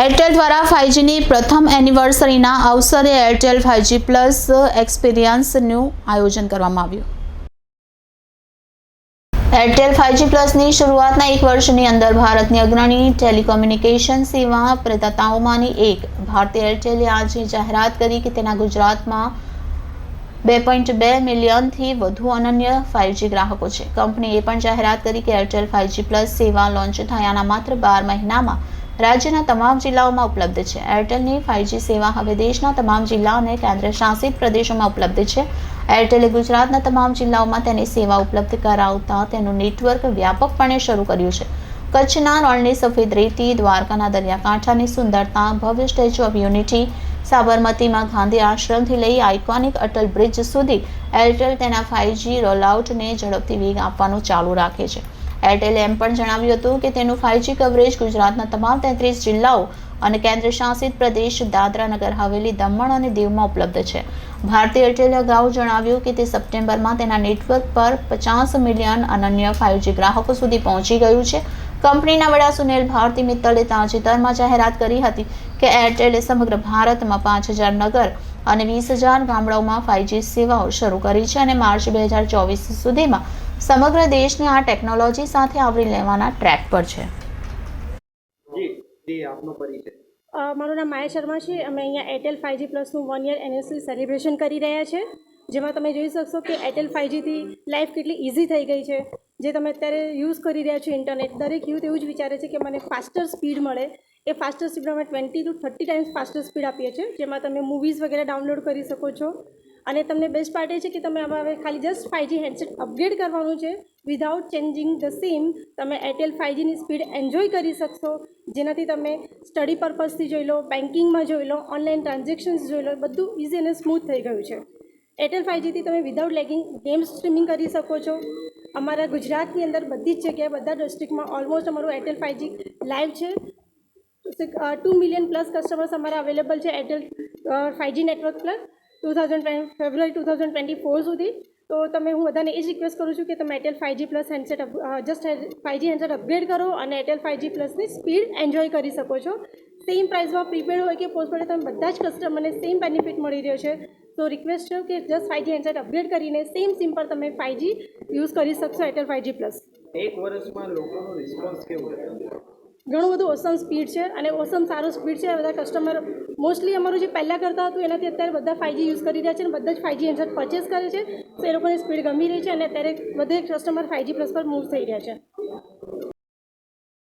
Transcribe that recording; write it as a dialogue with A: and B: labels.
A: Airtel દ્વારા ફાઇવજીની પ્રથમ એનિવર્સરીના અવસરે એરટેલ ફાઇવજી પ્લસ એક્સપિરિયન્સનું આયોજન કરવામાં આવ્યું. એરટેલ ફાઇવજી પ્લસની શરૂઆતના એક વર્ષની અંદર ભારતની અગ્રણી ટેલિકોમ્યુનિકેશન સેવા પ્રદાતાઓમાંની એક. ભારતીય એરટેલે આજે જાહેરાત કરી કે તેના ગુજરાતમાં બે પોઈન્ટ બે મિલિયનથી વધુ અનન્ય ફાઇવજી ગ્રાહકો છે. કંપનીએ પણ જાહેરાત કરી કે એરટેલ ફાઇવજી પ્લસ સેવા લોન્ચ થયાના માત્ર બાર મહિનામાં રાજ્યના તમામ જિલ્લાઓમાં ઉપલબ્ધ છે. એરટેલની ફાઇવજી સેવા હવે દેશના તમામ જિલ્લા અને કેન્દ્ર શાસિત પ્રદેશોમાં ઉપલબ્ધ છે. એરટેલે ગુજરાતના તમામ જિલ્લાઓમાં તેની સેવા ઉપલબ્ધ કરાવતા તેનું નેટવર્ક વ્યાપકપણે શરૂ કર્યું છે. કચ્છના રણની સફેદ રેતી, દ્વારકાના દરિયાકાંઠાની સુંદરતા, ભવ્ય સ્ટેચ્યુ ઓફ યુનિટી, સાબરમતીમાં ગાંધી આશ્રમથી લઈ આઇકોનિક અટલ બ્રિજ સુધી એરટેલ તેના ફાઇવજી રોલઆઉટને ઝડપથી વેગ આપવાનું ચાલુ રાખે છે. એરટેલે એમ પણ જણાવ્યું હતું કે તેનું ફાઇવજી કવરેજ ગુજરાતના તમામ તેત્રીસ જિલ્લાઓ અને કેન્દ્ર શાસિત પ્રદેશ દાદરા નગર, હવેલી, દમણ અને દીવમાં ઉપલબ્ધ છે. ભારતીય એરટેલે અગાઉ જણાવ્યું કે તે સપ્ટેમ્બરમાં તેના નેટવર્ક પર પચાસ મિલિયન અનન્ય ફાઇવજી ગ્રાહકો સુધી પહોંચી ગયું છે. કંપનીના વડા સુનિલ ભારતી મિત્તલે તાજેતરમાં જાહેરાત કરી હતી કે એરટેલે સમગ્ર ભારતમાં પાંચ હજાર નગર અને વીસ હજાર ગામડાઓમાં ફાઇવજી સેવાઓ શરૂ કરી છે અને માર્ચ બે હજાર ચોવીસ સુધીમાં સમગ્ર દેશને આ ટેકનોલોજી સાથે આવરી લેવાના ટ્રેક પર છે.
B: જી જી આપનો પરિચય.
C: અ, મારું નામ માયા શર્મા છે. અમે અહીંયા એરટેલ ફાઇવજી પ્લસનું વન યર એનિવર્સરી સેલિબ્રેશન કરી રહ્યા છે. જેમાં તમે જોઈ શકશો કે એરટેલ ફાઇવજીથી લાઈફ કેટલી ઇઝી થઈ ગઈ છે. જે તમે અત્યારે યુઝ કરી રહ્યા છો ઇન્ટરનેટ દરેક યુથ એવું જ વિચારે છે કે મને ફાસ્ટર સ્પીડ મળે. એ ફાસ્ટર સ્પીડ અમે twenty to thirty times faster speed આપીએ છીએ. જેમાં તમે મૂવીઝ વગેરે ડાઉનલોડ કરી શકો છો. અને તમને બેસ્ટ પાર્ટ એ છે કે તમે આમાં હવે ખાલી જસ્ટ ફાઇવજી હેન્ડસેટ અપગ્રેડ કરવાનું છે. વિધાઉટ ચેન્જિંગ ધ સિમ તમે એરટેલ ફાઇવજીની સ્પીડ એન્જોય કરી શકશો. જેનાથી તમે સ્ટડી પર્પઝથી જોઈ લો બેન્કિંગમાં જોઈ લો ઓનલાઈન ટ્રાન્ઝેક્શન્સ જોઈ લો, બધું ઇઝી અને સ્મૂથ થઈ ગયું છે. એરટેલ ફાઇવજીથી તમે વિધાઉટ લેગિંગ ગેમ સ્ટ્રીમિંગ કરી શકો છો. અમારા ગુજરાતની અંદર બધી જ જગ્યાએ, બધા ડિસ્ટ્રિક્ટમાં ઓલમોસ્ટ અમારું એરટેલ ફાઇવજી લાઈવ છે. ટુ મિલિયન પ્લસ કસ્ટમર્સ અમારા અવેલેબલ છે Airtel five G network plus two thousand February two thousand twenty four સુધી. તો તમે હું બધાને એ જ રિક્વેસ્ટ કરું છું કે તમે Airtel five G plus handset just five G handset upgrade કરો અને એરટેલ ફાઇવજી પ્લસની સ્પીડ એન્જોય કરી શકો છો. સેમ પ્રાઇસમાં પ્રીપેડ હોય કે પોસ્ટપેડ તમે બધા જ કસ્ટમરને સેમ બેનિફિટ મળી રહ્યો છે. તો રિક્વેસ્ટ છે કે just five G handset upgrade કરીને સેમ સિમ પર તમે ફાઇવજી યુઝ કરી શકશો એરટેલ ફાઇવજી પ્લસ
B: એક વર્ષમાં લોકોનો રિસ્પોન્સ કેવો
C: ઘણું બધું ઓસમ સ્પીડ છે અને ઓસમ સારો સ્પીડ છે. બધા કસ્ટમર મોસ્ટલી અમારું જે પહેલાં કરતા હતું, એનાથી અત્યારે બધા ફાઇવજી યુઝ કરી રહ્યા છે અને બધા જ ફાઇવજી હેન્ડસેટ પરચેસ કરે છે. તો એ લોકોની સ્પીડ ગમી રહી છે અને અત્યારે બધે કસ્ટમર ફાઇવજી પ્લસ પર મૂવ થઈ રહ્યા છે.